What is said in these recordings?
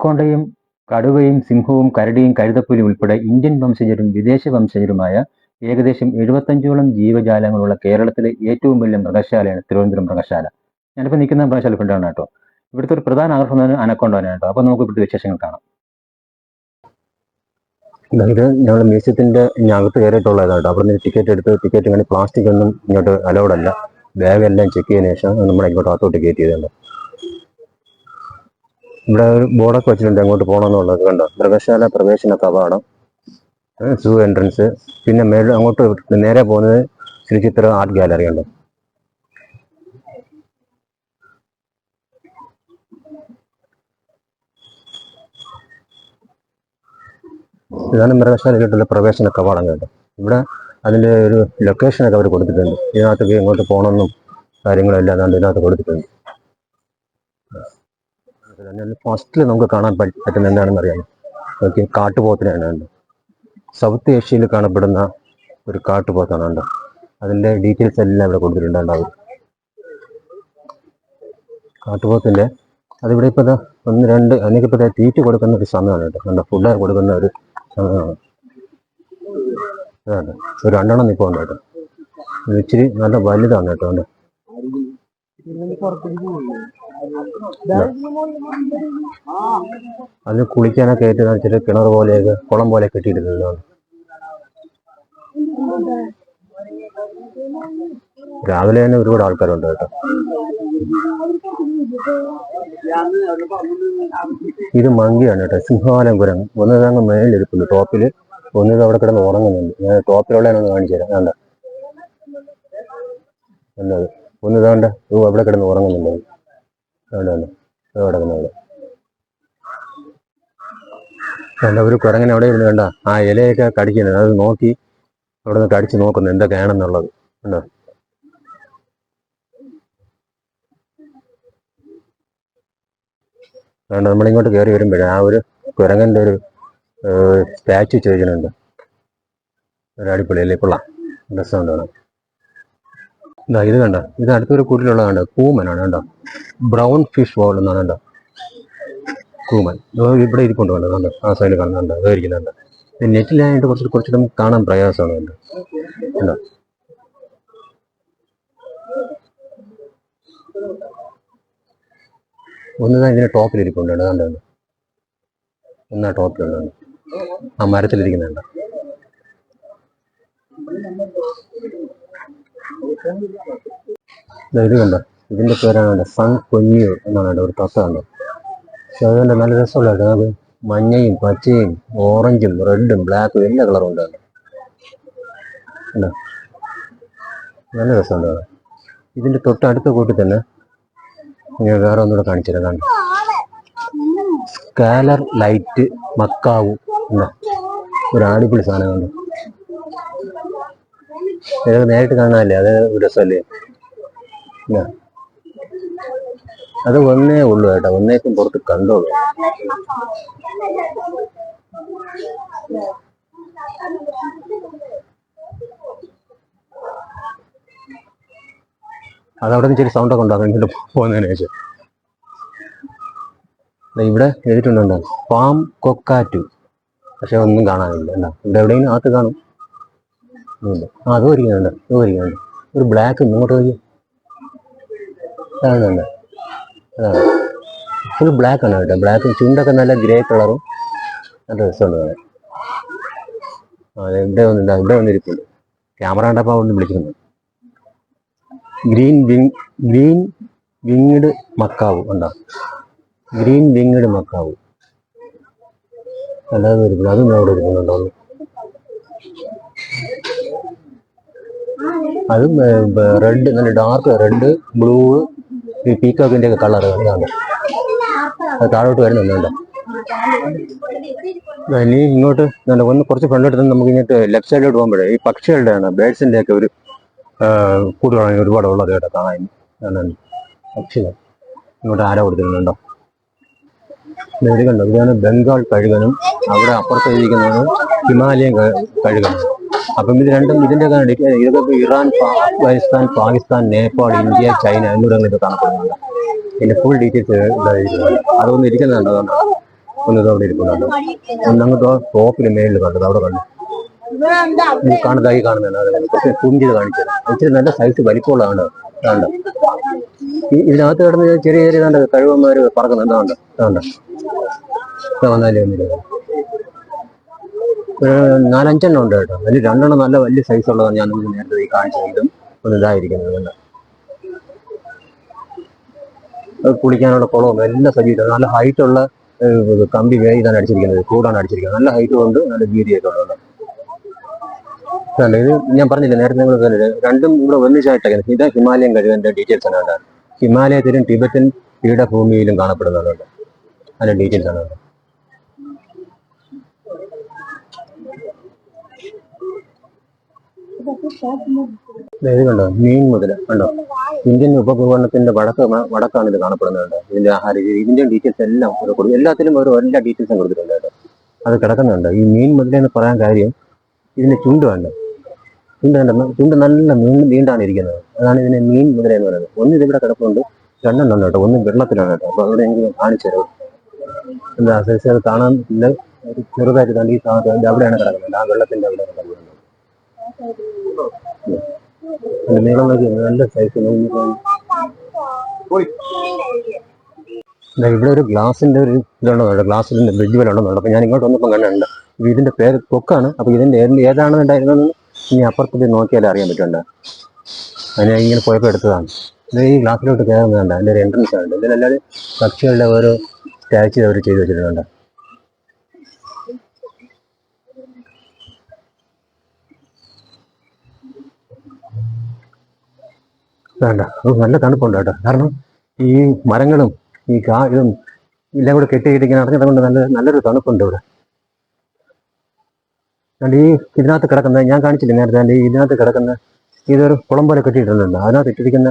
അനക്കോണ്ടയും കടുവയും സിംഹവും കരടിയും കഴുതപ്പുലിയും ഉൾപ്പെടെ ഇന്ത്യൻ വംശജരും വിദേശ വംശജരുമായ ഏകദേശം എഴുപത്തഞ്ചോളം ജീവജാലങ്ങളുള്ള കേരളത്തിലെ ഏറ്റവും വലിയ മൃഗശാലയാണ് തിരുവനന്തപുരം മൃഗശാല. ഞാനിപ്പോൾ നിൽക്കുന്ന മൃഗശാല ഫ്രണ്ടാണ് കേട്ടോ. ഇവിടുത്തെ ഒരു പ്രധാന ആകർഷണം അനക്കോണ്ടാണ് കേട്ടോ. അപ്പോൾ നമുക്ക് ഇവിടുത്തെ വിശേഷങ്ങൾ കാണാം. ഇത് ഞങ്ങൾ മ്യൂസിയത്തിന്റെ അകത്ത് കയറിയിട്ടുള്ളതാണ് കേട്ടോ. അവിടെ നിന്ന് ടിക്കറ്റ് എടുത്ത് ടിക്കറ്റ് വേണ്ടി പ്ലാസ്റ്റിക് ഒന്നും ഇങ്ങോട്ട് അലൗഡ് അല്ല. ബാഗ് എല്ലാം ചെക്ക് ചെയ്തതിനു ശേഷം നമ്മൾ ഇങ്ങോട്ട് അകത്തോട്ട് കയറ്റി ചെയ്തത് ഇവിടെ ഒരു ബോർഡൊക്കെ വെച്ചിട്ടുണ്ട് അങ്ങോട്ട് പോകണമെന്നുള്ളത് കണ്ടോ? മൃഗശാല പ്രവേശന കവാടം സൂ എൻട്രൻസ് പിന്നെ മേളിൽ അങ്ങോട്ട് നേരെ പോകുന്നത് ശ്രീചിത്ര ആർട്ട് ഗാലറി ഉണ്ട് ഇതാണ് മൃഗശാലയിലോട്ടുള്ള പ്രവേശന കവാടം കേട്ടോ ഇവിടെ അതിന്റെ ഒരു ലൊക്കേഷനൊക്കെ അവർ കൊടുത്തിട്ടുണ്ട്. ഇതിനകത്തൊക്കെ ഇങ്ങോട്ട് പോകണമെന്നും കാര്യങ്ങളെല്ലാം അതുകൊണ്ട് ഇതിനകത്ത് കൊടുത്തിട്ടുണ്ട്. ഫസ്റ്റിൽ നമുക്ക് കാണാൻ പറ്റുന്ന എന്താണെന്ന് അറിയാമോ? ഓക്കെ കാട്ടുപോത്തിനാണ് ഉണ്ട് സൗത്ത് ഏഷ്യയിൽ കാണപ്പെടുന്ന ഒരു കാട്ടുപോത്താണ് ഉണ്ട് അതിന്റെ ഡീറ്റെയിൽസ് എല്ലാം ഇവിടെ കൊടുത്തിട്ടുണ്ടാവും. കാട്ടുപോത്തിന്റെ അതിവിടെ ഇപ്പോൾ ഒന്ന് രണ്ട് അതിനൊക്കെ തീറ്റ് കൊടുക്കുന്ന ഒരു സമയമാണ് കേട്ടോ. നല്ല ഫുഡ് കൊടുക്കുന്ന ഒരു സമയമാണ്. അതാണ്. ഒരു രണ്ടെണ്ണം നിൽപ്പുണ്ട് കേട്ടോ. ഇച്ചിരി നല്ല വലുതാണ് കേട്ടോ കണ്ടോ? അതിന് കുളിക്കാനൊക്കെ ഏറ്റവും വെച്ചിട്ട് കിണർ പോലെയൊക്കെ കുളം പോലെ കെട്ടിയിട്ടിട്ടുണ്ട് രാവിലെ തന്നെ ഒരുപാട് ആൾക്കാരുണ്ട് കേട്ടോ. ഇത് മങ്കിയാണ് കേട്ടോ സിംഹവാലം കുരങ്ങ് ഒന്നത് അങ്ങ് മേളിലിരിക്കുന്നു ടോപ്പിൽ ഒന്നത് അവിടെ കിടന്ന് ഉറങ്ങുന്നുണ്ട്. ഞാൻ ടോപ്പിലുള്ള കാണിച്ചു തരാം. വേണ്ട എന്നത് ഒന്നതാണ്ട് അവിടെ കിടന്ന് ഉറങ്ങുന്നുണ്ട്. അവിടെ ഒരു കുരങ്ങനെ അവിടെ ഇരുന്ന് വേണ്ട ആ ഇലയൊക്കെ കടിക്കുന്നത്. അത് നോക്കി അവിടെ നിന്ന് കടിച്ചു നോക്കുന്നു എന്തൊക്കെയാണെന്നുള്ളത്. കണ്ടോ? വേണ്ട നമ്മളിങ്ങോട്ട് കയറി വരുമ്പോഴേ ആ ഒരു കുരങ്ങന്റെ ഒരു സ്റ്റാച്ചു ചോദിക്കുന്നുണ്ട്. ഒരു അടിപൊളി അല്ലേ കൊള്ളാം. രസമുണ്ട് കാണാൻ. ഇതാ ഇത് കണ്ട? ഇത് അടുത്തൊരു കൂട്ടിലുള്ള കണ്ട? കൂമനാണ് കണ്ടോ? ബ്രൗൺ ഫിഷ് വോൾ എന്നാണ് കണ്ടോ? കൂമൻ. ഇവിടെ ഇരിപ്പുണ്ട് കണ്ടോ? കണ്ടോ? ആ സൈഡിൽ കാണുന്നുണ്ട് അത് ഇരിക്കുന്നുണ്ട് നെറ്റിലായിട്ട് കുറച്ച് കുറച്ച് നമുക്ക് കാണാൻ പ്രയാസമാണ് കണ്ടോ? കണ്ടോ? ഒന്ന് ഇതിന്റെ ടോപ്പിൽ ഇരിപ്പുണ്ട് കണ്ടോ? കണ്ടോ. ഒന്നാ ടോപ്പിലുണ്ട് ആ മരത്തിലിരിക്കുന്നുണ്ട് ഇത് കണ്ടോ? ഇതിന്റെ പേരാണ് സൺ പൊന്നിയൂർ എന്നാണ് ഒരു തത്ത കണ്ടോ? പക്ഷെ അതുകൊണ്ട് നല്ല രസമുള്ള അത് മഞ്ഞയും പച്ചയും ഓറഞ്ചും റെഡും ബ്ലാക്കും എല്ലാ കളറും ഉണ്ട് കണ്ടോ? നല്ല രസമുണ്ട്. ഇതിന്റെ തൊട്ടടുത്ത കൂട്ടിൽ തന്നെ ഞാൻ വേറെ ഒന്നുകൂടെ കാണിച്ചു തരാം. സ്കാലർ ലൈറ്റ് മക്കാവു എന്നാ ഒരു അടിപൊളി സാധനം ഇതൊക്കെ നേരിട്ട് കാണാനല്ലേ? അത് രസമല്ലേ? അത് ഒന്നേ ഉള്ളൂ കേട്ടോ ഒന്നേക്കും പുറത്ത് കണ്ടോളൂ. അതവിടെ നിന്ന് ഇച്ചിരി സൗണ്ടൊക്കെ ഉണ്ടാകും ഇങ്ങോട്ട് പോകുന്നതിന് ശേഷം. ഇവിടെ എഴുതിയിട്ടുണ്ടോ പാം കൊക്കാറ്റു. പക്ഷെ ഒന്നും കാണാനില്ല. എന്താ ഇവിടെ എവിടെയെങ്കിലും അകത്ത് കാണും. ആ അത് ഇരിക്കുന്നുണ്ട് അത് ഒരു ബ്ലാക്ക് ഇങ്ങോട്ട് പോയി കാണുന്നുണ്ട് അതാണ്. ഫുൾ ബ്ലാക്ക് ആണ് കേട്ടോ. ബ്ലാക്ക് ചുണ്ടൊക്കെ നല്ല ഗ്രേ കളറും നല്ല രസമുണ്ട് ദേ ഇവിടെ വന്നിട്ട് ഇവിടെ വന്നിരിപ്പുണ്ട്. ക്യാമറ കണ്ടപ്പോൾ അവിടെ വിളിക്കുന്നു green wing green winged macaw ഉണ്ടോ? ഗ്രീൻ വിങ്ഡ് മക്കാവ് അല്ലാതെ അതും അവിടെ ഇരിക്കുന്നുണ്ടോ അതും റെഡ് നല്ല ഡാർക്ക് റെഡ് ബ്ലൂ ഈ പീക്കോക്കിന്റെ ഒക്കെ കളർ ഇതാണ്. അത് താഴോട്ട് വരുന്നുണ്ട് ഇനി ഇങ്ങോട്ട് ഒന്ന് കുറച്ച് ഫ്രണ്ടോട്ട് നിന്ന് നമുക്ക് ഇങ്ങോട്ട് ലെഫ്റ്റ് സൈഡിലോട്ട് പോകുമ്പോഴേ ഈ പക്ഷികളുടെ ആണ് ബേഡ്സിന്റെ ഒക്കെ ഒരു കൂടുകളാണ് ഒരുപാട് ഉള്ളത് കേട്ടോ കാണാൻ. പക്ഷികൾ. ഇങ്ങോട്ട് ആരോ കൊടുത്തിരുന്നുണ്ടോ കണ്ടോ? ഇതാണ് ബംഗാൾ കഴുകനും അവിടെ അപ്പുറത്ത് ഇരിക്കുന്നതാണ് ഹിമാലയൻ കഴുകനും. അപ്പം ഇത് രണ്ടും ഇതിന്റെ ഇതൊക്കെ Iran Afghanistan Pakistan Nepal India China എന്നിവിടങ്ങളിൽ കാണപ്പെടുന്നുണ്ട്. ഇതിന്റെ ഫുൾ ഡീറ്റെയിൽസ് അതൊന്നും ഇരിക്കുന്നുണ്ട് ഒന്ന് ഇതവിടെ ഇരിക്കുന്നുണ്ട്. ഒന്ന് അങ്ങോട്ട് ടോപ്പിൽ മേളിൽ കണ്ടത്. അവിടെ കണ്ടു. കാണുന്നതായി കാണുന്നുണ്ട് കുറച്ച് കാണിച്ചത് ഇച്ചിരി നല്ല സൈസ് വലിപ്പമുള്ളതാണ്. അതുകൊണ്ട് ഇതിനകത്ത് കിടന്ന് ചെറിയ ചെറിയ കണ്ട്? കഴിവന്മാര് പറക്കുന്നുണ്ട് അതുകൊണ്ട് അതുകൊണ്ട് വന്നാലേ ഒന്നില്ല നാലഞ്ചെണ്ണം ഉണ്ട് കേട്ടോ. അതിൽ രണ്ടെണ്ണം നല്ല വലിയ സൈസ് ഉള്ളതാണ് ഞാൻ നിങ്ങൾക്ക് നേരത്തെ ഈ കാണിച്ചത് ഇതും ഒന്ന് ഇതായിരിക്കുന്നത് കണ്ടോ. കുളിക്കാനുള്ള കുളവും എല്ലാം സജ്ജീകരിച്ചത് നല്ല ഹൈറ്റ് ഉള്ള കമ്പി ഇതാണ് അടിച്ചിരിക്കുന്നത് കൂടാണ് അടിച്ചിരിക്കുന്നത്. നല്ല ഹൈറ്റ് കൊണ്ട് നല്ല വീതിയൊക്കെ ഉള്ളത് ഇത് ഞാൻ പറഞ്ഞില്ല നേരത്തെ നിങ്ങൾ രണ്ടും ഇവിടെ ഒന്നിച്ചായിട്ടൊക്കെ ഇത് ഹിമാലയൻ കഴിവന്റെ ഡീറ്റെയിൽസ് ആണ്. ഹിമാലയത്തിലും ടിബറ്റൻ പീഠഭൂമിയിലും കാണപ്പെടുന്നതാണ് അതിന്റെ ഡീറ്റെയിൽസ് ആണ് കേട്ടോ. ദേ ഇത് കണ്ടോ മീൻ മുതൽ കണ്ടോ? ഇന്ത്യൻ ഉപഭൂഖണ്ഡത്തിന്റെ വടക്ക് വടക്കാണ് ഇത് കാണപ്പെടുന്നത്. ഇതിന്റെ ആഹാര ഇതിന്റെ ഡീറ്റെയിൽസ് എല്ലാം ഇവിടെ കൊടുക്കും. എല്ലാത്തിലും ഓരോ എല്ലാ ഡീറ്റെയിൽസും കൊടുത്തിട്ടുണ്ട് അത് കിടക്കുന്നുണ്ട്. ഈ മീൻ മുതലെന്ന് പറയാൻ കാര്യം ഇതിന്റെ ചുണ്ട് വേണ്ട ചുണ്ട് കണ്ട? ചുണ്ട് നല്ല മീൻ നീണ്ടാണ് ഇരിക്കുന്നത്. അതാണ് ഇതിനെ മീൻ മുതല എന്ന് പറയുന്നത്. ഒന്ന് ഇതിവിടെ കിടപ്പുണ്ട്. രണ്ടെണ്ണം കേട്ടോ. ഒന്ന് വെള്ളത്തിലാണ് കേട്ടോ. അപ്പൊ അവിടെ എനിക്ക് കാണിച്ചു തരും. എന്താ സൈസ് അത് കാണാൻ ചെറുതായിട്ട് കണ്ട് ഈ സാധനം അവിടെയാണ് കിടക്കുന്നത്. ആ വെള്ളത്തിന്റെ നല്ല സൈസ് ഇവിടെ ഒരു ഗ്ലാസിന്റെ ഒരു ഇതുണ്ടെന്നുണ്ട് ഗ്ലാസിന്റെ ബ്രിഡ്ജ് പോലെ അപ്പൊ ഞാൻ ഇങ്ങോട്ട് വന്നപ്പോൾ കണ്ടുണ്ട് ഇതിന്റെ പേര് കൊക്കാണ്. അപ്പൊ ഇതിന്റെ ഏത് ഏതാണെന്നുണ്ടായിരുന്നെന്ന് ഇനി അപ്പുറത്ത് നോക്കിയാലേ അറിയാൻ പറ്റുന്നുണ്ട് അതിനെ ഇങ്ങനെ പോയപ്പോൾ എടുത്തതാണ്. ഇത് ഈ ഗ്ലാസ്സിലോട്ട് കയറുന്നതാണ്. അതിന്റെ ഒരു എൻട്രൻസ് ആണ്. ഇതിലല്ലാതെ പക്ഷികളുടെ ഓരോ സ്റ്റാച്ചു അവർ ചെയ്ത് വെച്ചിട്ടുണ്ട്. വേണ്ട. അത് നല്ല തണുപ്പുണ്ട് കേട്ടോ. കാരണം ഈ മരങ്ങളും ഈ കാ ഇതും എല്ലാം കൂടെ കെട്ടിയിട്ടിങ്ങനെ അറിഞ്ഞത് കൊണ്ട് നല്ല നല്ലൊരു തണുപ്പുണ്ട് ഇവിടെ. അതുകൊണ്ട് ഈ ഇതിനകത്ത് കിടക്കുന്ന ഞാൻ കാണിച്ചില്ല നേരത്തെ ഈ ഇതിനകത്ത് കിടക്കുന്ന ഇതൊരു കുളം പോലെ കെട്ടിയിട്ടുണ്ട് അതിനകത്ത് ഇട്ടിരിക്കുന്ന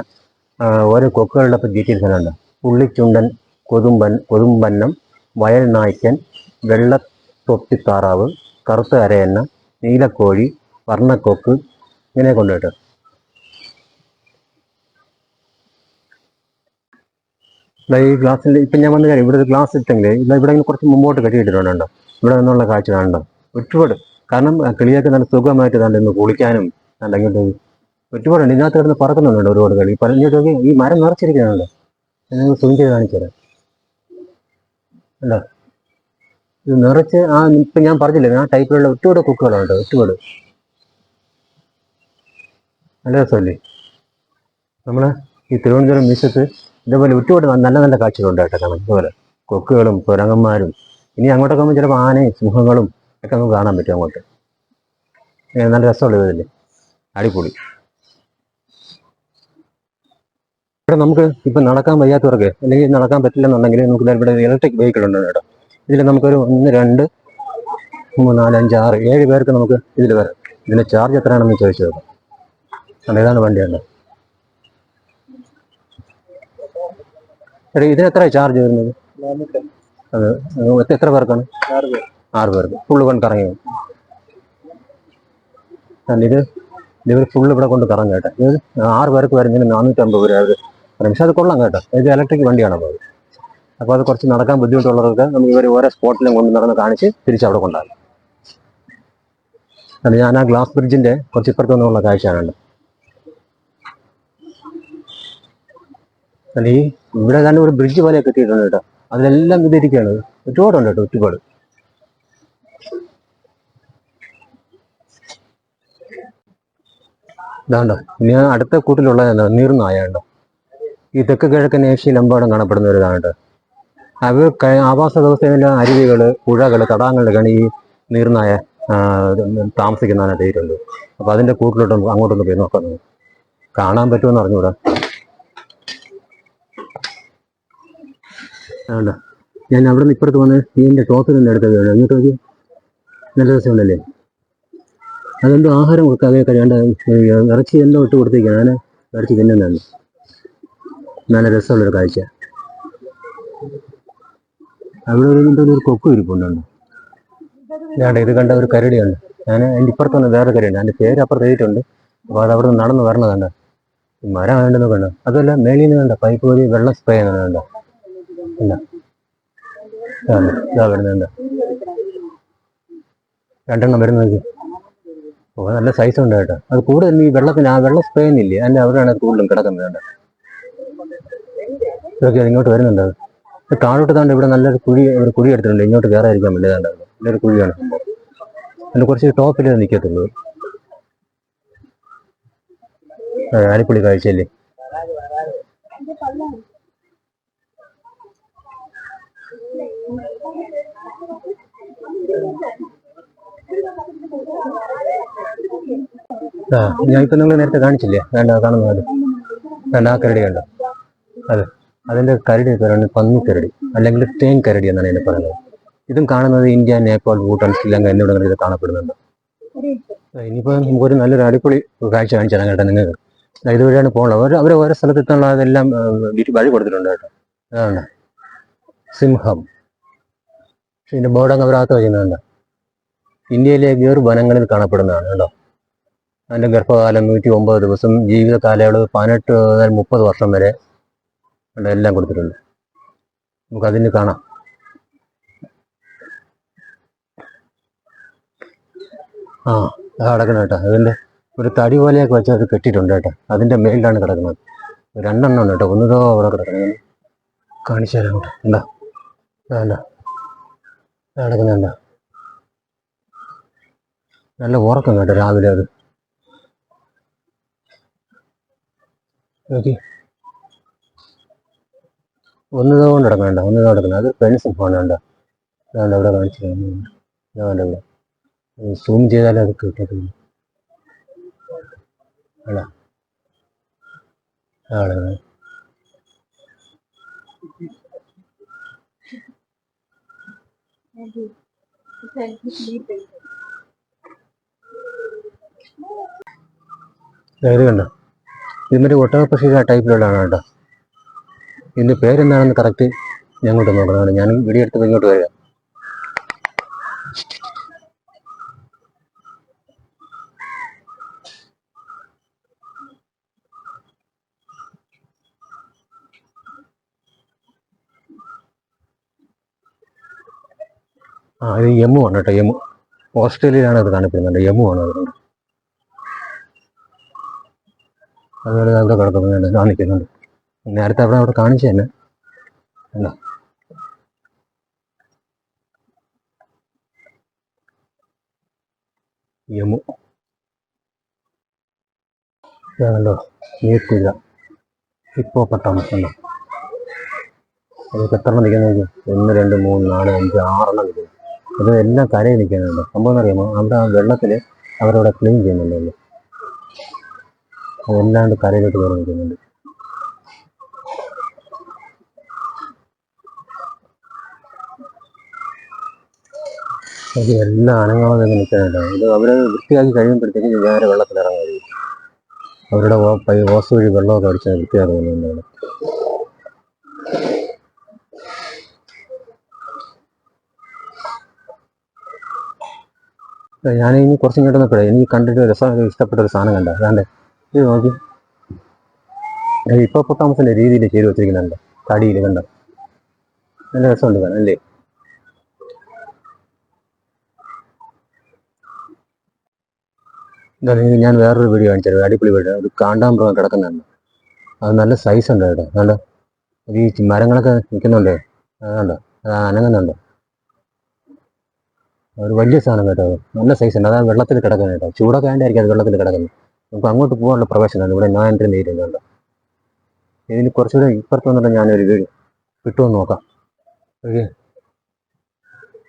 ഓരോ കൊക്കുകളുടെ ഡീറ്റെയിൽസ് ഉണ്ട്. ഉള്ളിച്ചുണ്ടൻ കൊതുമ്പൻ കൊതുമ്പന്നം വയൽ നായ്ക്കൻ വെള്ളത്തൊട്ടിത്താറാവ് കറുത്ത അരയന്ന നീലക്കോഴി വർണക്കൊക്ക് ഇങ്ങനെ കൊണ്ടുപോയിട്ട് ഈ ഗ്ലാസ്സിൽ ഇപ്പം ഞാൻ വന്ന കാര്യം ഇവിടെ ഒരു ഗ്ലാസ് ഇട്ടെങ്കിൽ ഇല്ല ഇവിടെ കുറച്ച് മുമ്പോട്ട് ഇട്ടിട്ടുണ്ട് ഇവിടെ നിന്നുള്ള കാഴ്ച കാണണ്ടോ? ഒരുപാട്. കാരണം കിളിയൊക്കെ നല്ല സുഖമായിട്ട് തന്നെ കുളിക്കാനും ഇങ്ങോട്ട് ഒരുപാടുണ്ട്. ഇതിനകത്ത് കിടന്ന് പറക്കുന്നുണ്ട് ഒരുപാട് കളി? പറഞ്ഞിട്ട് ഈ മരം നിറച്ചിരിക്കുന്നുണ്ട്? ഞാൻ സൂം ചെയ്ത് കാണിച്ചുതരാം അല്ല ഇത് നിറച്ച് ആ ഇപ്പം ഞാൻ പറഞ്ഞില്ലേ ആ ടൈപ്പിലുള്ള ഒറ്റപാട് കുക്കുകളുണ്ട് ഒറ്റപാട് നല്ല രസമല്ലേ? നമ്മൾ ഈ തിരുവനന്തപുരം മ്യൂസിയത്ത് ഇതേപോലെ ഒരുപാട് നല്ല നല്ല കാഴ്ചകളുണ്ട് കേട്ടോ കാണാൻ. ഇതുപോലെ കൊക്കുകളും കുരങ്ങന്മാരും. ഇനി അങ്ങോട്ടൊക്കെ പോകുമ്പോൾ ചിലപ്പോൾ ആനയും സിംഹങ്ങളും ഒക്കെ നമുക്ക് കാണാൻ പറ്റും അങ്ങോട്ട്. നല്ല രസമുള്ള ഇതല്ലേ അടിപൊളി. ഇവിടെ നമുക്ക് ഇപ്പം നടക്കാൻ വയ്യാത്തവർക്ക് അല്ലെങ്കിൽ നടക്കാൻ പറ്റില്ലെന്നുണ്ടെങ്കിൽ നമുക്ക് ഇവിടെ ഇലക്ട്രിക് വെഹിക്കിൾ ഉണ്ട് കേട്ടോ. ഇതിൽ നമുക്കൊരു ഒന്ന് രണ്ട് മൂന്ന് നാല് അഞ്ച് ആറ് ഏഴ് പേർക്ക് നമുക്ക് ഇതിൽ വരാം. ഇതിന്റെ ചാർജ് എത്രയാണെന്ന് ചോദിച്ചത് അല്ല ഏതാണ് ഇതാണ് വണ്ടിയുണ്ട് എടാ ഇതിന് എത്ര ചാർജ് വരുന്നത്? അതെ എത്ര- പേർക്കാണ്? ആറ് പേർക്ക്. ഫുള്ള് കൊണ്ട് കറങ്ങി ഇത് ഇവർ ഫുള്ള് ഇവിടെ കൊണ്ട് കറങ്ങും കേട്ടോ. ഇത് ആറ് പേർക്ക് വരുന്നതിന് നാനൂറ്റമ്പത് രൂപ അവർ പറയും പക്ഷെ അത് കൊള്ളാം കേട്ടോ. ഇത് ഇലക്ട്രിക് വണ്ടിയാണ് അപ്പോൾ അത്? അപ്പോൾ അത് കുറച്ച് നടക്കാൻ ബുദ്ധിമുട്ടുള്ളവർക്ക് നമുക്ക് ഇവർ ഓരോ സ്പോട്ടിലും കൊണ്ട് നടന്ന് കാണിച്ച് തിരിച്ച് അവിടെ കൊണ്ടാകും അത് ഞാൻ ആ ഗ്ലാസ് ബ്രിഡ്ജിന്റെ കുറച്ച് ഇപ്പുറത്തു നിന്നുള്ള കാഴ്ചയാണ് ഈ ഇവിടെ തന്നെ ഒരു ബ്രിഡ്ജ് പോലെ കെട്ടിയിട്ടുണ്ട് കേട്ടോ. അതിലെല്ലാം ഇതിരിക്കുകയാണ് ഒരുപാടുണ്ട് കേട്ടോ ഒരുപാട്. ഇതാണ്ടോ ഞാൻ അടുത്ത കൂട്ടിലുള്ള നീർനായുണ്ടോ ഈ തെക്ക് കിഴക്കൻ ഏഷ്യയിലെമ്പാടും കാണപ്പെടുന്ന ഒരു ഇതാണ് അവർ ആവാസ വ്യവസ്ഥയിലെ അരുവികൾ പുഴകൾ തടാകങ്ങളിലൊക്കെയാണ് ഈ നീർനായ താമസിക്കുന്നതിനായിട്ട് അപ്പോൾ അപ്പൊ അതിന്റെ കൂട്ടിലോട്ട് അങ്ങോട്ടൊന്ന് പോയി നോക്കാം കാണാൻ പറ്റുമെന്ന് അറിഞ്ഞൂടാ ആണ്ട ഞാൻ അവിടെ നിന്ന് ഇപ്പുറത്ത് വന്ന് ഇതിന്റെ ടോപ്പിൽ നിന്ന് എടുത്തത് എന്നിട്ട് നോക്കി നല്ല രസമുണ്ടല്ലേ? അതെന്തോ ആഹാരം കൊടുക്കാതെ കഴിയാണ്ട് ഇറച്ചി എന്തോ ഇട്ട് കൊടുത്തേക്കാണ് ഞാൻ ഇറച്ചി തിന്നുന്നതാണ്. നല്ല രസമുള്ളൊരു കാഴ്ച. അവിടെ ഒരു ഒരു കൊക്ക് ഇരിപ്പുണ്ടുണ്ട് ഞാൻ ഇത് കണ്ട ഒരു കരടിയുണ്ട് ഞാൻ അതിന്റെ ഇപ്പുറത്ത് വന്ന വേറെ കരടിയുണ്ട് അതിന്റെ പേര് അപ്പുറത്ത് എഴുതിയിട്ടുണ്ട്. അപ്പോൾ അത് അവിടെ നിന്ന് നടന്ന് വരണതാണ്. ഈ മരം വേണ്ടെന്ന് കണ്ടോ. അതല്ല മേളിൽ നിന്ന് കണ്ട പൈപ്പ് വഴി വെള്ളം സ്പ്രേ ചെയ്യുന്നത് കണ്ടോ? വരുന്നുണ്ട് രണ്ടെണ്ണം വരുന്നത് ഓ നല്ല സൈസ് ഉണ്ട് കേട്ടോ. അത് കൂടുതൽ ഈ വെള്ളത്തിന് ആ വെള്ളം സ്പ്രേ ഇല്ല അതിന്റെ അവരാണ് കൂടുതലും കിടക്കുന്നത് കേട്ടോ ഇതൊക്കെ ഇങ്ങോട്ട് വരുന്നുണ്ട്. താഴോട്ട് താണ്ട് ഇവിടെ നല്ലൊരു കുഴി ഒരു കുഴി എടുത്തിട്ടുണ്ട്. ഇങ്ങോട്ട് കയറായിരിക്കാൻ വേണ്ടി താണ്ട്. നല്ലൊരു കുഴിയാണ്. സംഭവം അതിന് കുറച്ച് ടോപ്പിൽ നിൽക്കത്തുള്ളൂ അടിപൊളി കാഴ്ചയല്ലേ? ആ ഞാൻ ഇപ്പൊ നിങ്ങൾ നേരത്തെ കാണിച്ചില്ലേ? വേണ്ട കാണുന്നത് അത് വേണ്ട ആ കരടി വേണ്ട അതെ അതിന്റെ കരടി പറയുന്നത് പന്നി കരടി അല്ലെങ്കിൽ തേൻ കരടി എന്നാണ് എന്നെ പറയുന്നത്. ഇതും കാണുന്നത് ഇന്ത്യ നേപ്പാൾ ഭൂട്ടാൻ ശ്രീലങ്ക എന്നിവിടങ്ങളിൽ ഇത് കാണപ്പെടുന്നുണ്ട്. ആ, ഇനിയിപ്പോ നമുക്കൊരു നല്ലൊരു അടിപൊളി കാഴ്ച കാണിച്ചു തരാം കേട്ടോ നിങ്ങൾക്ക്. ഇതുവഴിയാണ് പോകുന്നത് അവർ അവർ ഓരോ സ്ഥലത്ത് എത്താനുള്ള അതെല്ലാം വഴി കൊടുത്തിട്ടുണ്ട് കേട്ടോ. അതാണ്. സിംഹം. ഇതിന്റെ ബോർഡങ്ങ് അവരകത്ത് വയ്ക്കുന്നുണ്ട് ഇന്ത്യയിലെ ഗീർ വനങ്ങളിൽ കാണപ്പെടുന്നതാണ് കേട്ടോ. അതിന്റെ ഗർഭകാലം നൂറ്റി ഒമ്പത് ദിവസം ജീവിത കാലയളവ് പതിനെട്ട് മുതൽ മുപ്പത് വർഷം വരെ ഉണ്ട് എല്ലാം കൊടുത്തിട്ടുണ്ട്. നമുക്ക് അതിന് കാണാം. ആ അത് കിടക്കണം കേട്ടോ. അതിന്റെ ഒരു തടി പോലെയൊക്കെ വെച്ച് അത് കെട്ടിയിട്ടുണ്ട് കേട്ടോ. അതിന്റെ മേളിലാണ് കിടക്കുന്നത്. രണ്ടെണ്ണം ഉണ്ട് കേട്ടോ. ഒന്നിതോ അവിടെ കിടക്കുന്നത് കാണിച്ചു തരാം കേട്ടോ. എന്താ? വേണ്ട. കിടക്കുന്നുണ്ട നല്ല ഉറക്കം കേട്ടോ രാവിലെ അത്. നോക്കി. ഒന്നിതോ കൊണ്ട് കിടക്കണ്ട ഒന്നിതോ കിടക്കണം അത് പെൻസിൽ ഫോണുണ്ട് വേണ്ട. അവിടെ കാണിച്ചു അതുകൊണ്ട് ഇവിടെ. സൂം ചെയ്താലേ അത് കിട്ടത്തുള്ളൂ. അല്ല ആണ് ഇത് കണ്ടോ ഇതിന്റെ ഒട്ടകപ്പക്ഷി ആ ടൈപ്പിലുള്ളതാണ് കേട്ടോ. ഇതിന്റെ പേരെന്താണെന്ന് കറക്റ്റ് ഞാൻ ഇങ്ങോട്ട് നോക്കണം. ഞാൻ വീഡിയോ എടുത്ത് ഇങ്ങോട്ട് വരിക ആ ഇത് യമു ആണ് കേട്ടോ യമു ഓസ്ട്രേലിയയിലാണ് അത് കാണപ്പെടുന്നത് യമു ആണ് അത്. അതുപോലെ അവിടെ കിടക്കുന്നുണ്ട് കാണിക്കുന്നുണ്ട്. നേരത്തെ അവിടെ അവിടെ കാണിച്ചു തന്നെ. അല്ല യമു ഇതാണല്ലോ നീക്കില്ല ഇപ്പോൾ ഉണ്ടോ അതൊക്കെ എത്ര എണ്ണം നിൽക്കുന്നത് ഒന്ന് രണ്ട് മൂന്ന് നാല് അഞ്ച് ആറെണ്ണം നിൽക്കുന്നു. അത് എല്ലാം കരയിൽ നിൽക്കുന്നുണ്ട്. സംഭവം എന്നറിയാമോ അവിടെ ആ വെള്ളത്തിൽ അവരവിടെ ക്ലീൻ ചെയ്യുന്നുണ്ടല്ലോ അതെല്ലാണ്ട് കരയിലോട്ട് കയറി നിൽക്കുന്നുണ്ട്. അത് എല്ലാ അനങ്ങളും തന്നെ നിൽക്കുന്നുണ്ട്. ഇത് അവരെ വൃത്തിയാക്കി കഴിയുമ്പോഴത്തേക്കും നേരെ വെള്ളത്തിൽ ഇറങ്ങുമായിരിക്കും അവരുടെ പൈ ഓസ് വഴി വെള്ളമൊക്കെ അടിച്ചാൽ വൃത്തിയാക്കുന്നുണ്ട് ഞാൻ ഇനി കുറച്ച് ഇങ്ങോട്ട് നിൽക്കട്ടെ എനിക്ക് കണ്ടിട്ട് രസം ഇഷ്ടപ്പെട്ട ഒരു സാധനം കണ്ട? അതാണ്ട് ഇത് നോക്കി. ഇപ്പോൾ പൊട്ടാമസിന്റെ രീതിയിൽ ചെയ്ത് വെച്ചിരിക്കുന്നുണ്ട്. തടിയിൽ കണ്ട? നല്ല രസമുണ്ട് കാണാം അല്ലേ? എന്തായാലും ഞാൻ വേറൊരു വീഡിയോ കാണിച്ചത് അടിപൊളി വീഡിയോ. ഒരു കാണ്ടാമൃഗം കിടക്കുന്നുണ്ട്. അത് നല്ല സൈസ് ഉണ്ട് കേട്ടോ. നല്ല ഈ മരങ്ങളൊക്കെ നിൽക്കുന്നുണ്ട്. അതുകൊണ്ട് അത് അനങ്ങുന്നുണ്ട്. ഒരു വലിയ സാധനം കേട്ടോ. നല്ല സൈസ് ഉണ്ട്. അതായത് വെള്ളത്തിൽ കിടക്കുന്നത് കേട്ടോ. ചൂടൊക്കെ അത് വെള്ളത്തിൽ കിടക്കുന്നത്. നമുക്ക് അങ്ങോട്ട് പോകാനുള്ള പ്രവേശനമാണ് ഇവിടെ ഞാൻ എൻട്രി നേരിടുന്നുണ്ട് ഇതിന് കുറച്ചുകൂടെ ഇപ്പുറത്ത് വന്നിട്ട് ഞാനൊരു വീട് കിട്ടുമെന്ന് നോക്കാം. ഓക്കെ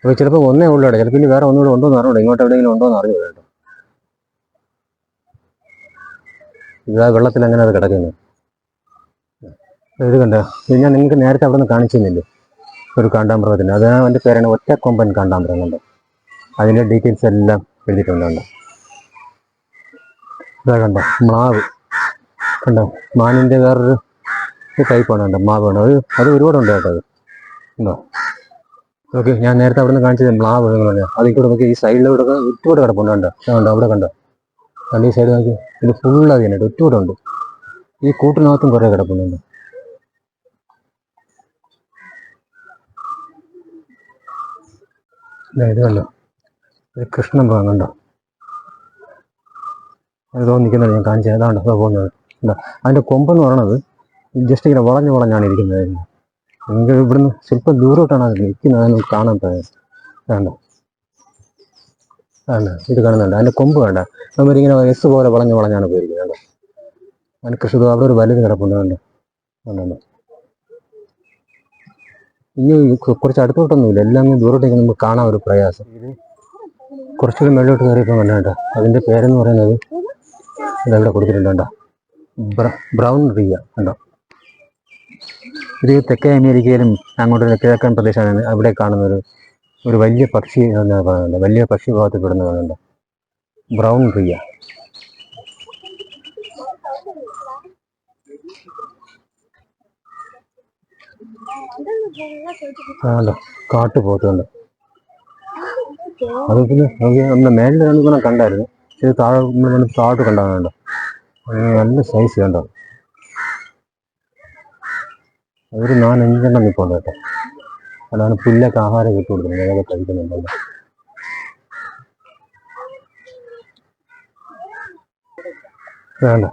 അപ്പോൾ ചിലപ്പോൾ ഒന്നേ ഉള്ളൂ കേട്ടോ. ചിലപ്പോൾ ഇനി വേറെ ഒന്നുകൂടെ ഉണ്ടോ എന്ന് ഇങ്ങോട്ട് എവിടെയെങ്കിലും ഉണ്ടോ എന്ന് അറിഞ്ഞൂടെ കേട്ടോ. ഇതാ വെള്ളത്തിൽ അങ്ങനെ അത് കിടക്കുന്നത് ഇത് കണ്ടോ? ഇത് ഞാൻ നിങ്ങൾക്ക് നേരത്തെ അവിടെ നിന്ന് കാണിച്ചിരുന്നില്ലേ? ഒരു കാണ്ടാമൃഗത്തിന്. അത് അവന്റെ പേരാണ് ഒറ്റക്കൊമ്പൻ കാണ്ടാമൃഗം കണ്ടോ? അതിന്റെ ഡീറ്റെയിൽസ് എല്ലാം എഴുതിയിട്ടുണ്ട് ഇതാ കണ്ടോ മാവ്. കണ്ടോ മാനിന്റെ വേറൊരു ടൈപ്പാണ് കണ്ടോ മാവ് കണ്ടോ അത് അത് ഒരുപാടുണ്ട് കേട്ടോ അത്. ഉണ്ടോ ഓക്കെ ഞാൻ നേരത്തെ അവിടെ നിന്ന് കാണിച്ചത് മ്ലാവ് നിങ്ങളുണ്ട് അത് ഇവിടെ നോക്കി ഈ സൈഡിലൂടെ ഒറ്റൂടെ കിടപ്പുണ്ട് കണ്ടോ. കണ്ടോ അവിടെ കണ്ടോ. കണ്ടോ ഈ സൈഡ് നോക്കി ഇത് ഫുള്ള് അത് തന്നെ ഒറ്റൂടെ ഉണ്ട്. ഈ കൂട്ടിനകത്തും കുറേ കിടപ്പുണ്ട് ഇത് കണ്ടോ. ഇത് കൃഷ്ണൻ പോകുന്നുണ്ടോ അത് തോന്നിക്കുന്നത് ഞാൻ കാണിച്ചത് ഏതാണ്ട് അതോ പോകുന്നത്. അതിന്റെ കൊമ്പെന്ന് പറയണത് ജസ്റ്റ് ഇങ്ങനെ വളഞ്ഞു വളഞ്ഞാണ് ഇരിക്കുന്നത്. നിങ്ങൾ ഇവിടുന്ന് സ്വല്പം ദൂരോട്ടാണ് അത് നിൽക്കുന്നത്. കാണാൻ പറ്റുന്നത് വേണ്ട വേണ്ട ഇത് കാണുന്നുണ്ട്. അതിന്റെ കൊമ്പ് വേണ്ട നമ്മൾ ഇങ്ങനെ എസ് പോലെ വളഞ്ഞു വളഞ്ഞാണ് പോയിരിക്കുന്നത്. അതിന് കൃഷി അവിടെ ഒരു വലുത് കിടപ്പുണ്ട്. വേണ്ട വേണ്ട ഇനി കുറച്ച് അടുത്തോട്ടൊന്നുമില്ല. എല്ലാം ദൂരോട്ടേക്ക് നമുക്ക് കാണാൻ ഒരു പ്രയാസം. ഇത് കുറച്ചുകൂടി മേളിലോട്ട് കയറിയപ്പോൾ കണ്ടോ കേട്ടോ. അതിന്റെ പേരെന്ന് പറയുന്നത് ഇതവിടെ കൊടുത്തിട്ടുണ്ട് ബ്ര- ബ്രൗൺ റിയ കണ്ടോ? ഇത് തെക്കേ അമേരിക്കയിലും അങ്ങോട്ട് കിഴക്കൻ പ്രദേശമാണ്. അവിടെ കാണുന്ന ഒരു ഒരു വലിയ പക്ഷി എന്ന് പറയുന്നുണ്ട്. വലിയ പക്ഷി വിഭാഗത്തിൽ പെടുന്ന കാണുന്നുണ്ട് ബ്രൗൺ റിയ. ആണല്ലോ കാട്ടു പോത്തുണ്ട് അത് പിന്നെ നമുക്ക് മേളിൽ രണ്ടെണ്ണം കണ്ടായിരുന്നു. ഇത് താഴെ നമ്മൾ രണ്ട് താഴോട്ട് കണ്ടാകുന്നുണ്ടോ നല്ല സൈസ് കണ്ടോ ഒരു നാലഞ്ചെണ്ണം നിൽപ്പുണ്ട് കേട്ടോ. അതാണ് പുല്ലൊക്കെ ആഹാരം കിട്ടി കൊടുക്കുന്നത് അതൊക്കെ കഴിക്കുന്നുണ്ടല്ലോ. വേണ്ട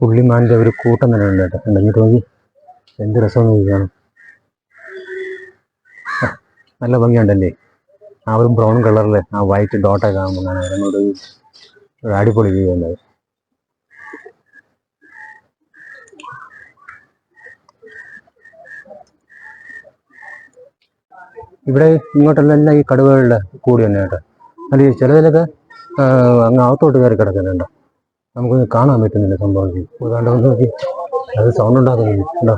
പുള്ളിമാന്റെ ഒരു കൂട്ടം തന്നെ ഉണ്ട് കേട്ടോ. ഉണ്ടെങ്കിൽ നോക്കി. എന്ത് രസമെന്ന് നോക്കിയാണ് നല്ല ഭംഗിയുണ്ടല്ലേ? ആ ഒരു ബ്രൗൺ കളറിൽ ആ വൈറ്റ് ഡോട്ടൊക്കെ കാണുമ്പോൾ അതിനോട് ഒരു അടിപൊളി വ്യൂ ഉണ്ട് ഇവിടെ ഇങ്ങോട്ടെല്ലാം ഈ കടുവകളുടെ കൂടി തന്നെ കേട്ടോ. ഈ ചിലതിലൊക്കെ അങ്ങ് അകത്തോട്ട് കയറി കിടക്കുന്നുണ്ട്. നമുക്കൊന്ന് കാണാൻ പറ്റുന്നില്ല സംഭവം ഏതാണ്ട് ഒന്ന് നോക്കി. അത് സൗണ്ട് ഉണ്ടാക്കുന്നില്ല. കേട്ടോ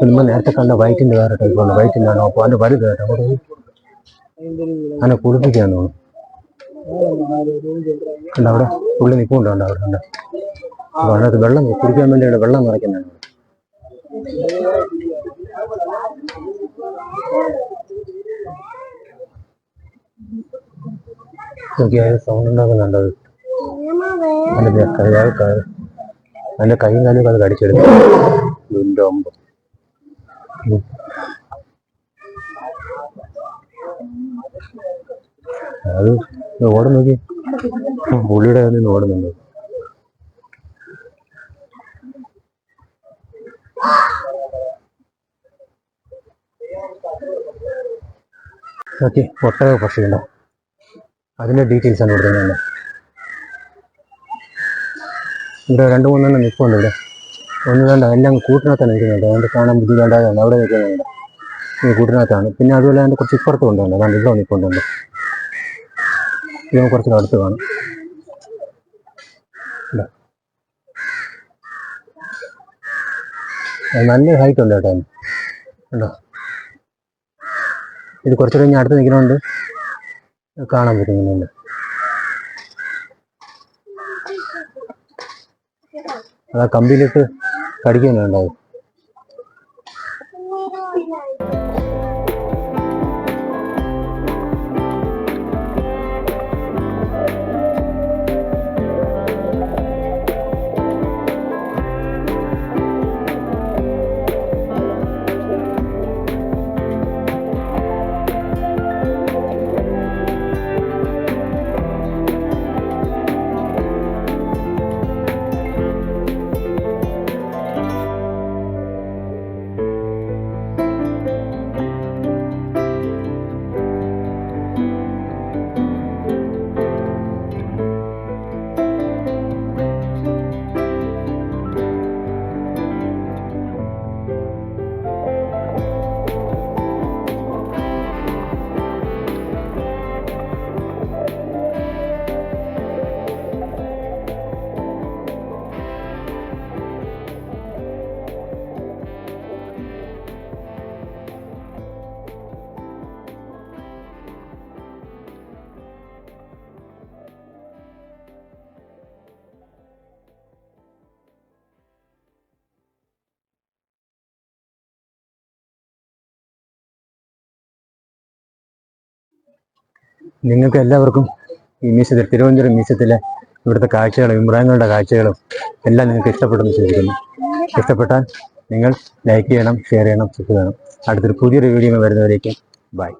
സിനിമ നേരത്തെ കണ്ട വൈറ്റിന്റെ വേറെ ടൈപ്പാണ് വൈറ്റിന്റെ ആണോ. അപ്പോൾ അതിന്റെ വലുത് കേട്ടോ. അതിനെ കുളിപ്പിക്കാൻ തോന്നും കണ്ട അവിടെ? പുള്ളി നിൽക്കുന്നുണ്ടോ ഉണ്ട് അവിടെ? ഉണ്ട് അപ്പോൾ അതിനകത്ത് വെള്ളം കുടിക്കാൻ വേണ്ടിയാണ് വെള്ളം നിറയ്ക്കുന്നതാണ് നോക്കിയാൽ സൗണ്ട് ഉണ്ടാക്കുന്നുണ്ട് അത്? അതിന്റെ കൈ കൈ- അതിന്റെ കൈയും കാലും അത് കടിച്ചെടുക്കും വിൻഡോ ഒമ്പ് ഉം. അത് ഓടം നോക്കി. പുള്ളിയുടെ നിന്ന് ഓടുന്നുണ്ട് ഓക്കെ ഒട്ടക പക്ഷിയുണ്ടോ അതിന്റെ ഡീറ്റെയിൽസ് ആണ് കൊടുക്കുന്നത് ഇവിടെ രണ്ട് മൂന്നെണ്ണം നിൽപ്പുണ്ട് ഇവിടെ. ഒന്ന് വേണ്ട എല്ലാം കൂട്ടിനകത്താണ് നിൽക്കുന്നുണ്ട് അതുകൊണ്ട് കാണാൻ ബുദ്ധിമുട്ടായതാണ് അവിടെ നിൽക്കുന്നുണ്ട്. കൂട്ടിനകത്താണ്. പിന്നെ അതുപോലെ അതിന്റെ കുറച്ച് ഇപ്പുറത്ത് കൊണ്ടുവന്നു. അതാണ് ഇവിടെ നിൽപ്പുണ്ടുണ്ട് ഇത് നമുക്ക് കുറച്ച് അടുത്ത് കാണും. ഇതാ. അത് നല്ല ഹൈറ്റ് ഉണ്ട് കേട്ടോ. കണ്ടോ? ഇത് കുറച്ച് കഴിഞ്ഞ് അടുത്ത് നിൽക്കുന്നതുകൊണ്ട് കാണാൻ പറ്റുന്നുണ്ട് അത് ആ കമ്പിയിലിട്ട് കടിക്കുന്നുണ്ടാവും. നിങ്ങൾക്ക് എല്ലാവർക്കും ഈ മ്യൂസിയത്തിൽ തിരുവനന്തപുരം മ്യൂസിയത്തിലെ ഇവിടുത്തെ കാഴ്ചകളും മൃഗങ്ങളുടെ കാഴ്ചകളും എല്ലാം നിങ്ങൾക്ക് ഇഷ്ടപ്പെട്ടെന്ന് ചോദിക്കുന്നു ഇഷ്ടപ്പെട്ടാൽ നിങ്ങൾ ലൈക്ക് ചെയ്യണം ഷെയർ ചെയ്യണം സബ്സ്ക്രൈബ് ചെയ്യണം. അടുത്തൊരു പുതിയൊരു വീഡിയോ വരുന്നവരേക്കും ബൈ